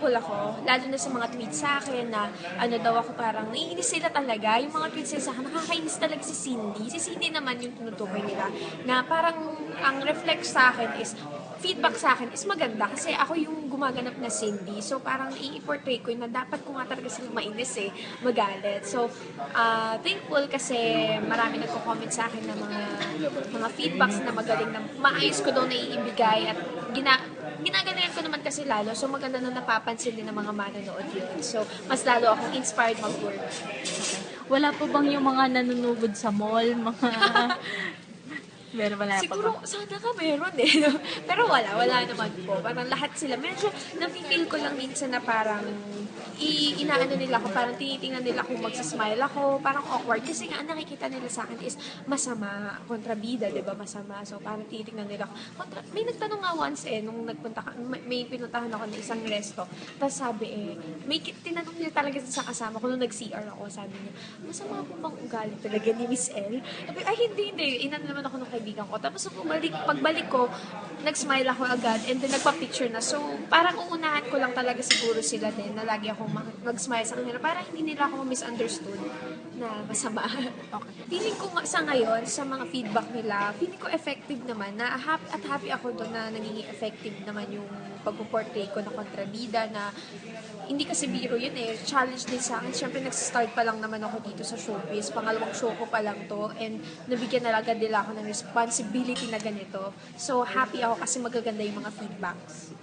thankful ako, lalo na sa mga tweets sa akin na ano daw ako parang naiinis sila talaga. Yung mga tweets sa akin, nakakainis talaga si Cindy. Si Cindy naman yung tinutukoy nila na parang ang reflect sa akin is feedback sa akin is maganda kasi ako yung gumaganap na Cindy. So parang i-portray ko yun na dapat ko nga talaga silang mainis eh, magalit. So ah, thankful kasi marami nagko-comment sa akin ng mga mga feedbacks na magaling na maayos ko daw naiibigay at gina ginagalingan ko naman kasi lalo. So maganda na napapansin din ng mga manonood yun. So mas lalo akong inspired mag-work. Wala po bang yung mga nanunugod sa mall, mga... Meron wala pa Siguro, ba? sana ka meron eh. Pero wala, wala naman po. Parang lahat sila. Medyo, nafe-feel ko lang minsan na parang i inaano nila ako, parang tinitingnan nila kung magsasmile ako, parang awkward. Kasi nga, ang nakikita nila sa akin is masama, kontrabida, di ba? Masama. So, parang tinitingnan nila ako. Kontra, may nagtanong nga once eh, nung nagpunta ka, may, pinuntahan ako ng isang resto. Tapos sabi eh, may tinanong niya talaga sa kasama ko nung nag-CR ako, sabi niya, masama po bang ugali talaga ni Miss L? Sabi, ay hindi, hindi. Inan naman ako ng kaibigan ko. Tapos bumalik, pagbalik ko, nag-smile ako agad and then nagpa-picture na. So, parang uunahan ko lang talaga siguro sila din na lagi akong mag- mag-smile sa kanila. Parang hindi nila ako misunderstood na masama. okay. Feeling ko sa ngayon, sa mga feedback nila, feeling ko effective naman na happy, at happy ako doon na naging effective naman yung pag-portray ko na kontrabida na hindi kasi biro yun eh. Challenge din sa akin. Siyempre, nag-start pa lang naman ako dito sa showbiz. Pangalawang show ko pa lang to. And nabigyan na agad nila ako ng responsibility na ganito. So, happy ako kasi magaganda yung mga feedbacks.